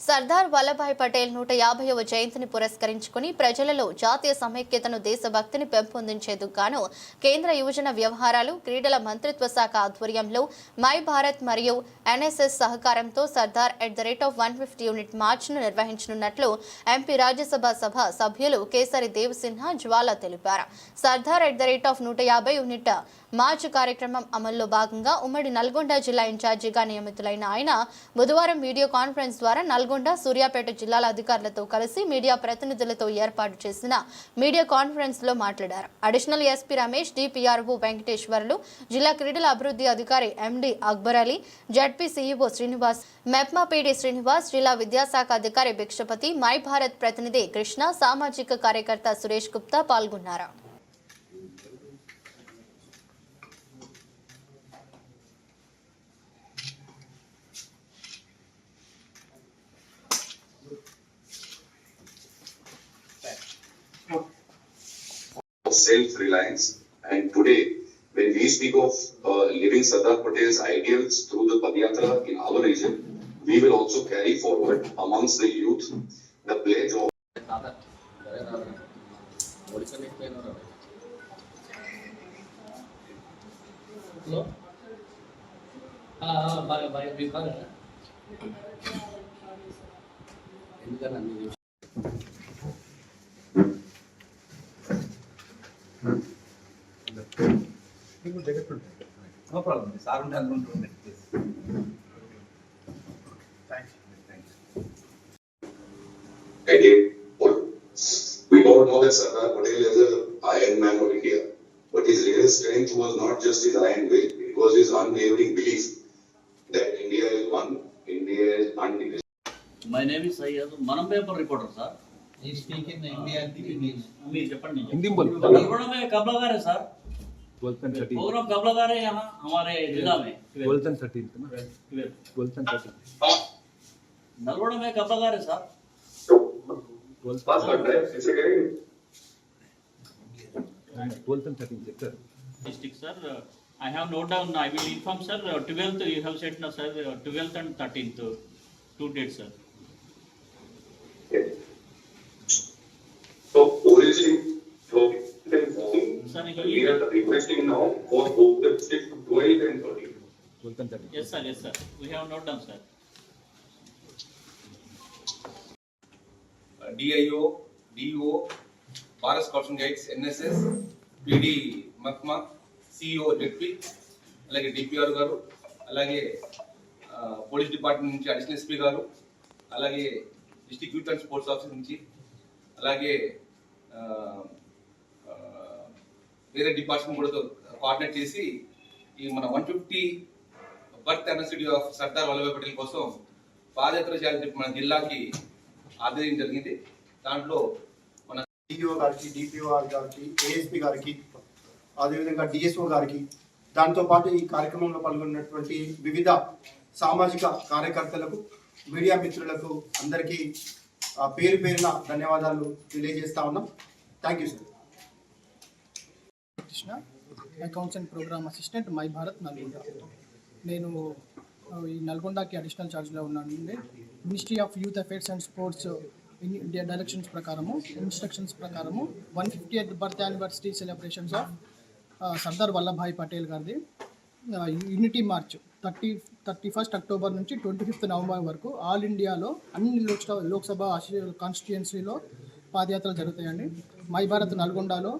సర్దార్ వల్లభాయ్ పటేల్ నూట యాభైవ జయంతిని పురస్కరించుకుని ప్రజలలో జాతీయ సమైక్యతను దేశభక్తిని పెంపొందించేందుకు గాను కేంద్ర యువజన వ్యవహారాలు క్రీడల మంత్రిత్వ శాఖ ఆధ్వర్యంలో మై భారత్ మరియు ఎన్ఎస్ఎస్ సహకారంతో Sardar at the rate of one fifty unit మార్చ్ను నిర్వహించనున్నట్లు ఎంపీ రాజ్యసభ సభ సభ్యులు కేసరి దేవసిన్హా జ్వాల తెలిపారు. Sardar at the rate of నూట యాభై యూనిట్ మార్చ్ కార్యక్రమం అమల్లో భాగంగా ఉమ్మడి నల్గొండ జిల్లా ఇన్ఛార్జిగా నియమితులైన ఆయన బుధవారం వీడియో కాన్ఫరెన్స్ ద్వారా నల్గొండ సూర్యాపేట జిల్లాల అధికారులతో కలిసి మీడియా ప్రతినిధులతో ఏర్పాటు చేసిన మీడియా కాన్ఫరెన్స్లో మాట్లాడారు. Additional SP Ramesh DPRO Venkateswarlu జిల్లా క్రీడల అభివృద్ధి అధికారి MD Akbar Ali ZP CEO Srinivas MEPMA PD Srinivas జిల్లా విద్యాశాఖ అధికారి భిక్షపతి మై భారత్ ప్రతినిధి కృష్ణ సామాజిక కార్యకర్త సురేష్ గుప్తా పాల్గొన్నారు. self-reliance. And today, when we speak of uh, living Sardar Patel's ideals through the Padayatra in our region, we will also carry forward amongst the youth the pledge of hello బాగా మీకు జగట్ ఉంటుంది no problem sir ఉండాలి ఉంటుంది Again, what we all know that Sardar Patel is an iron man of India, but his real strength was not just his iron will, it was his unwavering belief that India is one, India is undivisible. My name is Sayyad, Manam paper reporter, sir. He speak in India, Hindi. Hindi, Japan. Hindi, Japan. Japan. Japan. Japan. Japan. Japan. Japan. Japan. Japan. Japan. Twelfth and thirteen program कब लगा रहे हैं यहाँ? हमारे जिला में। Twelfth and thirteen ना? Twelfth. Twelfth and thirteen Nalgonda में कब लगा रहे sir twelfth and thirteen sir district sir uh, I have note down I will inform sir uh, 12th you have said no sir uh, 12th and 13th uh, two dates sir. We are requesting now for both the districts to go ahead and do it. Yes, sir, yes, sir. We have not done, sir. DIO DO Bharat scouts and guides NSS PD MEPMA CEO ZP అలాగే DPR గారు అలాగే ఆ, police department నుంచి additional SP గారు అలాగే district youth and sports office నుంచి అలాగే ఆ, వేరే డిపార్ట్మెంట్ కూడా కోఆర్డినేట్ చేసి ఈ మన one fifty birth anniversary of Sardar Vallabhbhai Patel కోసం పాదయాత్ర చేయాలని చెప్పి మన జిల్లాకి ఆదేశం జరిగింది. దాంట్లో మన డిఓ గారికి డిపిఓఆర్ గారికి ఏఎస్పీ గారికి అదేవిధంగా డిఎస్ఓ గారికి దాంతో పాటు ఈ కార్యక్రమంలో పాల్గొన్నటువంటి వివిధ సామాజిక కార్యకర్తలకు మీడియా మిత్రులకు అందరికీ పేరు పేరున ధన్యవాదాలు తెలియజేస్తా ఉన్నాం. Thank you sir Krishna accounts and program assistant my Bharat Nalgonda నేను ఈ నల్గొండకి అడిషనల్ ఛార్జ్లో ఉన్నాను. Ministry of youth affairs and sports India directions ప్రకారము ఇన్స్ట్రక్షన్స్ ప్రకారము one fifty eighth birth university celebrations of Sardar Vallabhbhai Patel గారిది. Unity march thirty thirty first October నుంచి twenty fifth November వరకు ఆల్ ఇండియాలో అన్ని లోక్సభ లోక్సభ కాన్స్టిట్యుయెన్సీలో పాదయాత్రలు జరుగుతాయండి. మై భారత్ నల్గొండలో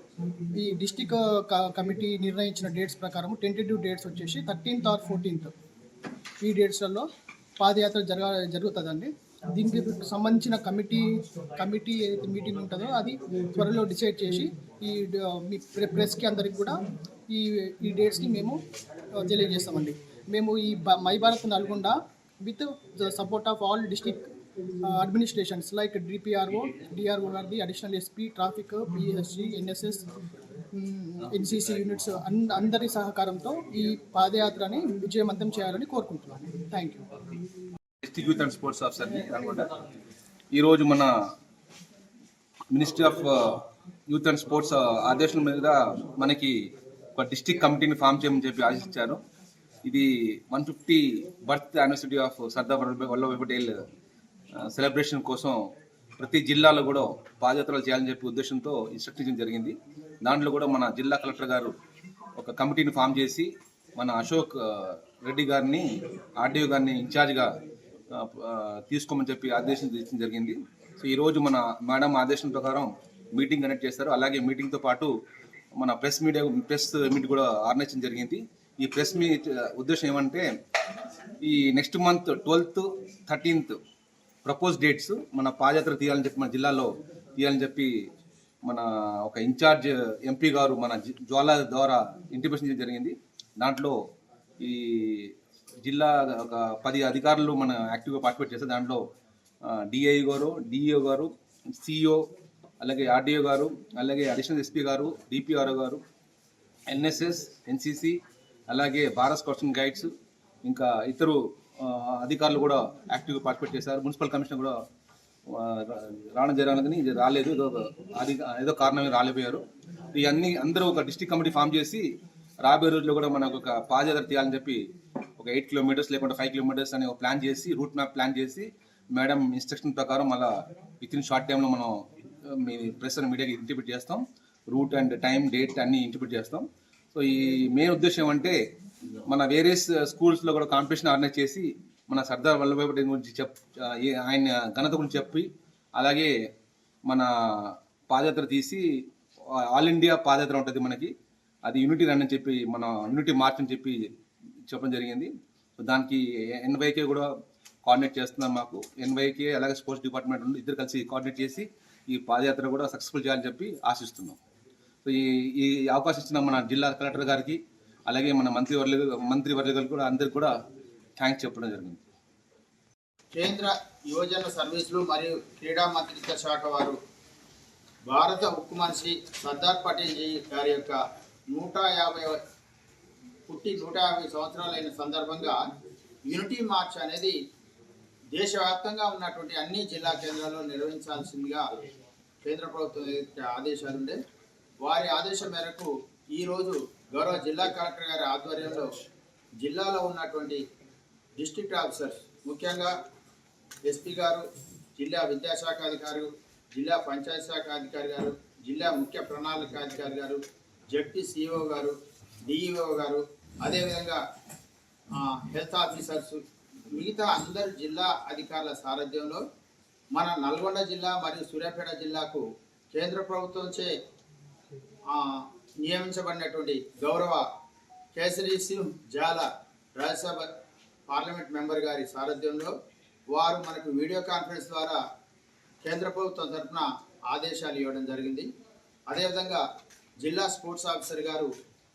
ఈ డిస్టిక్ కమిటీ నిర్ణయించిన డేట్స్ ప్రకారం టెంటేటివ్ డేట్స్ వచ్చేసి థర్టీన్త్ ఆర్ ఫోర్టీన్త్. ఈ డేట్స్లలో పాదయాత్ర జరగ జరుగుతుందండి. దీనికి సంబంధించిన కమిటీ కమిటీ ఏదైతే మీటింగ్ ఉంటుందో అది త్వరలో డిసైడ్ చేసి ఈ మీ ప్రెస్కి అందరికి కూడా ఈ ఈ డేట్స్కి మేము తెలియజేస్తామండి. మేము ఈ My Bharat my Bharat Nalgonda with the support of all district administrations like DPRO DRO గారిది additional SP traffic PSC NSS NCC units అందరి సహకారంతో ఈ పాదయాత్రని విజయవంతం చేయాలని కోరుకుంటున్నాను. Thank you district youth and sports ఆఫీసర్ని అనుకుంటా ఈరోజు మన ministry of youth and sports ఆదేశం మీద మనకి ఒక డిస్ట్రిక్ట్ కమిటీని ఫామ్ చేయమని చెప్పి ఆశించారు ఇది one fifty birth university of Sardar Vallabhbhai Patel celebration కోసం ప్రతి జిల్లాలో కూడా పాదయాత్రలు చేయాలని చెప్పి ఉద్దేశంతో ఇన్స్ట్రక్షన్ జరిగింది. దాంట్లో కూడా మన జిల్లా కలెక్టర్ గారు ఒక కమిటీని ఫామ్ చేసి మన అశోక్ రెడ్డి గారిని ఆర్డీఓ గారిని ఇన్ఛార్జ్గా తీసుకోమని చెప్పి ఆదేశం ఇచ్చడం జరిగింది. సో ఈరోజు మన మేడం ఆదేశం ప్రకారం మీటింగ్ కండక్ట్ చేస్తారు. అలాగే మీటింగ్తో పాటు మన ప్రెస్ మీడియా ప్రెస్ మీట్ కూడా ఆర్గనైజ్ జరిగింది. ఈ ప్రెస్ మీట్ ఉద్దేశం ఏమంటే ఈ next month twelfth thirteenth propose dates మన పాదయాత్ర తీయాలని చెప్పి మన జిల్లాలో తీయాలని చెప్పి మన ఒక ఇన్ఛార్జ్ ఎంపీ గారు మన జి- జ్వాల ద్వారా ఇంటిమేషన్ చేయడం జరిగింది. దాంట్లో ఈ జిల్లా ఒక పది అధికారులు మన యాక్టివ్గా పార్టిసిపేట్ చేస్తే దాంట్లో డిఐ గారు డిఈఓ గారు సిఇఓ అలాగే ఆర్డీఓ గారు అలాగే అడిషనల్ ఎస్పీ గారు డిపిఆర్ఓ గారు ఎన్ఎస్ఎస్ ఎన్సిసి అలాగే భారత్ స్కౌట్స్ గైడ్స్ ఇంకా ఇతరు అధికారులు కూడా యాక్టివ్గా పార్టిసిపేట్ చేశారు. మున్సిపల్ కమిషనర్ కూడా రావడం జరగాలని ఇది రాలేదు. ఏదో అది ఏదో కారణమే రాలేపోయారు ఇవన్నీ అందరూ ఒక డిస్టిక్ కమిటీ ఫామ్ చేసి రాబోయే రోజుల్లో కూడా మనకు ఒక పాదయాత్ర తీయాలని చెప్పి ఒక ఎయిట్ కిలోమీటర్స్ లేకుంటే ఫైవ్ కిలోమీటర్స్ అని ఒక ప్లాన్ చేసి రూట్ మ్యాప్ ప్లాన్ చేసి మేడం ఇన్స్ట్రక్షన్ ప్రకారం మళ్ళీ విత్ ఇన్ షార్ట్ టైంలో మనం మీ ప్రెస్ అండ్ మీడియాకి ఇంటిప్రిట్ చేస్తాం. రూట్ అండ్ టైం డేట్ అన్ని ఇంటిప్రిట్ చేస్తాం. సో ఈ మెయిన్ ఉద్దేశం అంటే మన వేరే స్కూల్స్లో uh, కూడా కాంపిటీషన్ ఆర్గనైజ్ చేసి మన సర్దార్ వల్లభాయ్ పటేల్ గురించి చెప్ uh, ఆయన ఘనత గురించి చెప్పి అలాగే మన పాదయాత్ర తీసి uh, ఆల్ ఇండియా పాదయాత్ర ఉంటుంది మనకి. అది యూనిటీ రన్ అని చెప్పి మన యూనిటీ మార్చ్ అని చెప్పి చెప్పడం జరిగింది. సో దానికి ఎన్వైకే కూడా కోఆర్డినేట్ చేస్తున్నారు మాకు. ఎన్వైకే అలాగే స్పోర్ట్స్ డిపార్ట్మెంట్ ఉంది ఇద్దరు కలిసి కోఆర్డినేట్ చేసి ఈ పాదయాత్ర కూడా సక్సెస్ఫుల్ చేయాలని చెప్పి ఆశిస్తున్నాం. సో ఈ ఈ అవకాశం ఇచ్చిన మన జిల్లా కలెక్టర్ గారికి అలాగే మన మంత్రి వర్గ మంత్రి వర్గాలు కూడా అందరికి కూడా థ్యాంక్స్ చెప్పడం జరిగింది. కేంద్ర యువజన సర్వీసులు మరియు క్రీడా మంత్రిత్వ శాఖ వారు భారత ఉక్కు మనిషి సర్దార్ పటేల్ జీ గారి యొక్క నూట యాభై పుట్టి నూట యాభై సంవత్సరాలైన సందర్భంగా యూనిటీ మార్చ్ అనేది దేశవ్యాప్తంగా ఉన్నటువంటి అన్ని జిల్లా కేంద్రాల్లో నిర్వహించాల్సిందిగా కేంద్ర ప్రభుత్వం ఏదైతే ఆదేశాలు ఉండే వారి ఆదేశం మేరకు ఈరోజు గౌరవ జిల్లా కలెక్టర్ గారి ఆధ్వర్యంలో జిల్లాలో ఉన్నటువంటి డిస్ట్రిక్ట్ ఆఫీసర్స్ ముఖ్యంగా ఎస్పీ గారు జిల్లా విద్యాశాఖ అధికారి జిల్లా పంచాయత్ శాఖ అధికారి గారు జిల్లా ముఖ్య ప్రణాళిక అధికారి గారు జడ్పీ సిఇఓ గారు డిఈఓ గారు అదేవిధంగా హెల్త్ ఆఫీసర్స్ మిగతా అందరు జిల్లా అధికారుల సారథ్యంలో మన నల్గొండ జిల్లా మరియు సూర్యాపేట జిల్లాకు కేంద్ర ప్రభుత్వంచే నియమించబడినటువంటి గౌరవ కేసరి సింగ్ జాల రాజ్యసభ పార్లమెంట్ మెంబర్ గారి సారథ్యంలో వారు మనకు వీడియో కాన్ఫరెన్స్ ద్వారా కేంద్ర ప్రభుత్వం తరఫున ఆదేశాలు ఇవ్వడం జరిగింది. అదేవిధంగా జిల్లా స్పోర్ట్స్ ఆఫీసర్ గారు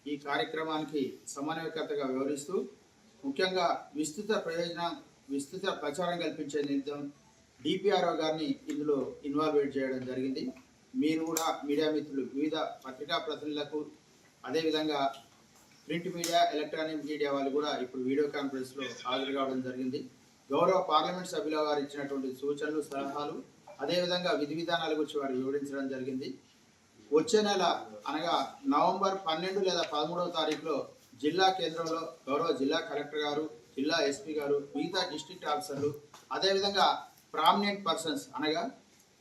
ఈ కార్యక్రమానికి సమన్వయకర్తగా వివరిస్తూ ముఖ్యంగా విస్తృత ప్రయోజనం విస్తృత ప్రచారం కల్పించే నిమిత్తం డిపిఆర్ఓ గారిని ఇందులో ఇన్వాల్వేట్ చేయడం జరిగింది. మీరు కూడా మీడియా మిత్రులు వివిధ పత్రికా ప్రతినిధులకు అదేవిధంగా ప్రింట్ మీడియా ఎలక్ట్రానిక్ మీడియా వాళ్ళు కూడా ఇప్పుడు వీడియో కాన్ఫరెన్స్లో హాజరు కావడం జరిగింది. గౌరవ పార్లమెంట్ సభ్యుల వారు ఇచ్చినటువంటి సూచనలు సలహాలు అదేవిధంగా విధి విధానాల గురించి వారు వివరించడం జరిగింది. వచ్చే నెల అనగా నవంబర్ పన్నెండు లేదా పదమూడవ తారీఖులో జిల్లా కేంద్రంలో గౌరవ జిల్లా కలెక్టర్ గారు జిల్లా ఎస్పీ గారు మిగతా డిస్ట్రిక్ట్ ఆఫీసర్లు అదేవిధంగా ప్రామినెంట్ పర్సన్స్ అనగా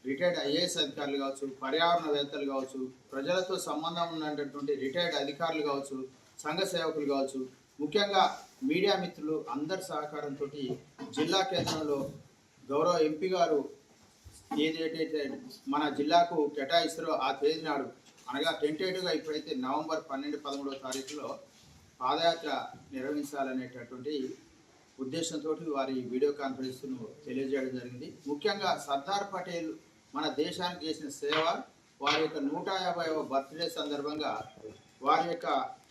రిటైర్డ్ ఐఏఎస్ అధికారులు కావచ్చు పర్యావరణవేత్తలు కావచ్చు ప్రజలతో సంబంధం ఉన్నటువంటి రిటైర్డ్ అధికారులు కావచ్చు సంఘ సేవకులు కావచ్చు ముఖ్యంగా మీడియా మిత్రులు అందరి సహకారంతో జిల్లా కేంద్రంలో గౌరవ ఎంపీ గారు ఏదైతే మన జిల్లాకు కేటాయిస్తారో ఆ తేదీ నాడు అనగా టెంటేటివ్గా ఇప్పుడైతే నవంబర్ పన్నెండు పదమూడవ తారీఖులో పాదయాత్ర నిర్వహించాలనేటటువంటి ఉద్దేశంతో వారి వీడియో కాన్ఫరెన్స్ను తెలియజేయడం జరిగింది. ముఖ్యంగా సర్దార్ పటేల్ మన దేశానికి చేసిన సేవ వారి యొక్క నూట యాభైవ బర్త్డే సందర్భంగా వారి యొక్క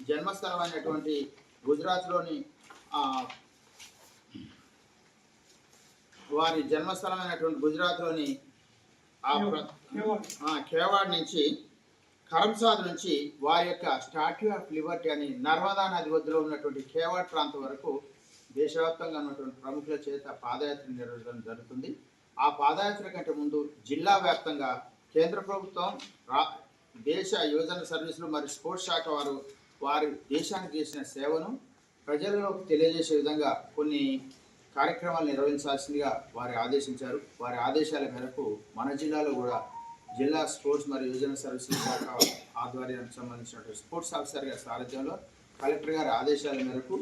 జన్మస్థలం అయినటువంటి గుజరాత్లోని వారి జన్మస్థలమైనటువంటి గుజరాత్లోని కేవాడ్ నుంచి కరంసాద్ నుంచి వారి యొక్క స్టాట్యూ ఆఫ్ లిబర్టీ అని నర్మదా నది ఒడ్డులో ఉన్నటువంటి కేవాడ్ ప్రాంతం వరకు దేశవ్యాప్తంగా ఉన్నటువంటి ప్రముఖుల చేత పాదయాత్ర నిర్వహించడం జరుగుతుంది. ఆ పాదయాత్ర కంటే ముందు జిల్లా వ్యాప్తంగా కేంద్ర ప్రభుత్వం రా దేశ యువజన సర్వీసులు మరియు స్పోర్ట్స్ శాఖ వారు వారి దేశానికి చేసిన సేవను ప్రజలకు తెలియజేసే విధంగా కొన్ని కార్యక్రమాలు నిర్వహించాల్సిందిగా వారి ఆదేశించారు. వారి ఆదేశాల మేరకు మన జిల్లాలో కూడా జిల్లా స్పోర్ట్స్ మరియు యువజన సర్వీసుల శాఖ ఆధ్వర్యానికి సంబంధించినటువంటి స్పోర్ట్స్ ఆఫీసర్ గారి సారథ్యంలో కలెక్టర్ గారి ఆదేశాల మేరకు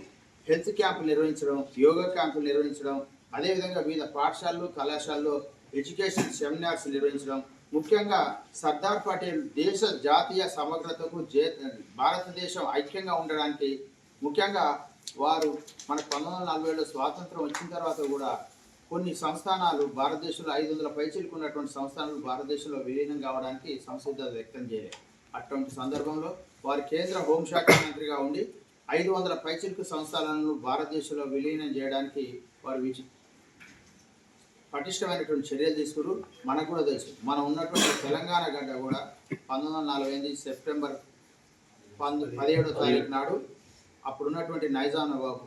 హెల్త్ క్యాంపులు నిర్వహించడం యోగా క్యాంపులు నిర్వహించడం అదేవిధంగా వివిధ పాఠశాలలు కళాశాలలో ఎడ్యుకేషన్ సెమినార్స్ నిర్వహించడం ముఖ్యంగా సర్దార్ పటేల్ దేశ జాతీయ సమగ్రతకు జే భారతదేశం ఐక్యంగా ఉండడానికి ముఖ్యంగా వారు మన పంతొమ్మిది వందల నలభై ఏడులో స్వాతంత్రం వచ్చిన తర్వాత కూడా కొన్ని సంస్థానాలు భారతదేశంలో ఐదు వందల పైచిలకు ఉన్నటువంటి సంస్థానాలు భారతదేశంలో విలీనం కావడానికి సంసిద్ధత వ్యక్తం చేయలేదు అటువంటి సందర్భంలో వారు కేంద్ర హోంశాఖ మంత్రిగా ఉండి ఐదు వందల పైచిలకు సంస్థానాలను భారతదేశంలో విలీనం చేయడానికి వారు విచి పటిష్టమైనటువంటి చర్యలు తీసుకురు. మనకు కూడా తెలుసు. మనం ఉన్నటువంటి తెలంగాణ గడ్డ కూడా పంతొమ్మిది వందల నలభై ఎనిమిది సెప్టెంబర్ పంద పదిహేడో తారీఖు నాడు అప్పుడున్నటువంటి నైజాం నవాబు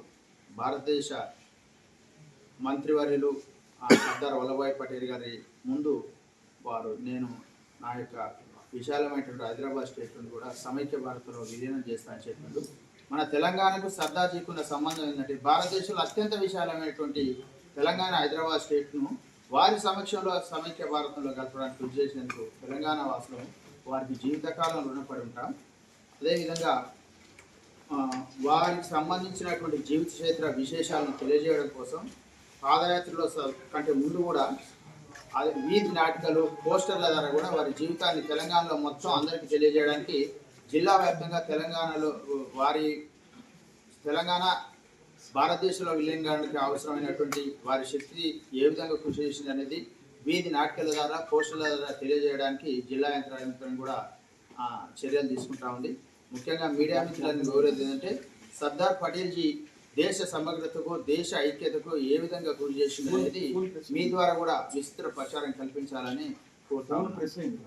భారతదేశ మంత్రివర్యులు సర్దార్ వల్లభాయ్ పటేల్ గారి ముందు వారు నేను నా యొక్క విశాలమైనటువంటి హైదరాబాద్ స్టేట్ను కూడా సమైక్య భారత్లో విలీనం చేస్తానని చెప్పిండు మన తెలంగాణకు సర్దార్జీకున్న సంబంధం ఏంటంటే భారతదేశంలో అత్యంత విశాలమైనటువంటి తెలంగాణ హైదరాబాద్ స్టేట్ను వారి సమక్షంలో సమైక్య భారతంలో కలపడానికి కృషి చేసినందుకు తెలంగాణ వాసులు వారికి జీవితకాలం రుణపడి ఉంటాం అదేవిధంగా వారికి సంబంధించినటువంటి జీవిత చరిత్ర విశేషాలను తెలియజేయడం కోసం పాదయాత్రలో స- కంటే ముందు కూడా అది వీధి నాటికలు పోస్టర్ల ద్వారా కూడా వారి జీవితాన్ని తెలంగాణలో మొత్తం అందరికీ తెలియజేయడానికి జిల్లా వ్యాప్తంగా తెలంగాణలో వారి తెలంగాణ భారతదేశంలో విలీనంగానికి అవసరమైనటువంటి వారి శక్తి ఏ విధంగా కృషి చేసింది అనేది వీధి నాటకాల ద్వారా పోస్టర్ల ద్వారా తెలియజేయడానికి జిల్లా యంత్రాంగం కూడా ఆ, చర్యలు తీసుకుంటా ఉంది. ముఖ్యంగా మీడియా మిత్రులను కోరేది ఏంటంటే సర్దార్ పటేల్ జీ దేశ సమగ్రతకు దేశ ఐక్యతకు ఏ విధంగా కృషి చేసింది అనేది మీ ద్వారా కూడా విస్తృత ప్రచారం కల్పించాలని కోరుతా ఉన్నాను. ప్రెస్ అయింది.